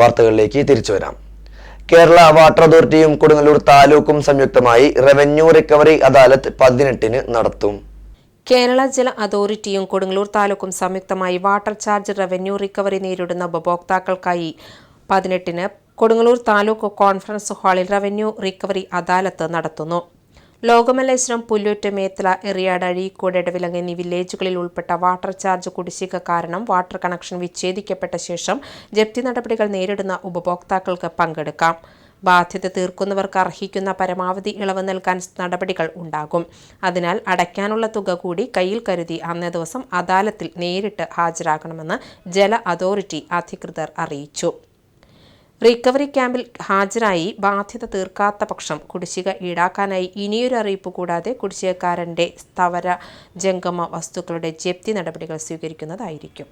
വാർത്തകളിലേക്ക് തിരിച്ചു വരാം. കേരള വാട്ടർ അതോറിറ്റിയും കൊടുങ്ങല്ലൂർ താലൂക്കും സംയുക്തമായി റവന്യൂ റിക്കവറി അദാലത്ത് പതിനെട്ടിന് നടത്തും. കേരള ജല അതോറിറ്റിയും കൊടുങ്ങല്ലൂർ താലൂക്കും സംയുക്തമായി വാട്ടർ ചാർജ് റവന്യൂ റിക്കവറി നേരിടുന്ന ഉപഭോക്താക്കൾക്കായി പതിനെട്ടിന് കൊടുങ്ങല്ലൂർ താലൂക്ക് കോൺഫറൻസ് ഹാളിൽ റവന്യൂ റിക്കവറി അദാലത്ത് നടത്തുന്നു. ലോകമല്ലേശ്വരം പുല്ലൂറ്റ് മേത്തല എറിയാട് അഴീക്കോട് ഇടവിലങ്ങ് എന്നീ വില്ലേജുകളിൽ ഉൾപ്പെട്ട വാട്ടർ ചാർജ് കുടിശ്ശിക കാരണം വാട്ടർ കണക്ഷൻ വിച്ഛേദിക്കപ്പെട്ട ശേഷം ജപ്തി നടപടികൾ നേരിടുന്ന ഉപഭോക്താക്കൾക്ക് പങ്കെടുക്കാം. ബാധ്യത തീർക്കുന്നവർക്ക് അർഹിക്കുന്ന പരമാവധി ഇളവ് നൽകാൻ നടപടികൾ ഉണ്ടാകും. അതിനാൽ അടയ്ക്കാനുള്ള തുക കൂടി കയ്യിൽ കരുതി അന്നേ ദിവസം അദാലത്തിൽ നേരിട്ട് ഹാജരാകണമെന്ന് ജല അതോറിറ്റി അധികൃതർ അറിയിച്ചു. റിക്കവറി ക്യാമ്പിൽ ഹാജരായി ബാധ്യത തീർക്കാത്ത പക്ഷം കുടിശ്ശിക ഈടാക്കാനായി ഇനിയൊരു അറിയിപ്പ് കൂടാതെ കുടിശ്ശികക്കാരന്റെ സ്ഥവര ജംഗമ വസ്തുക്കളുടെ ജപ്തി നടപടികൾ സ്വീകരിക്കുന്നതായിരിക്കും.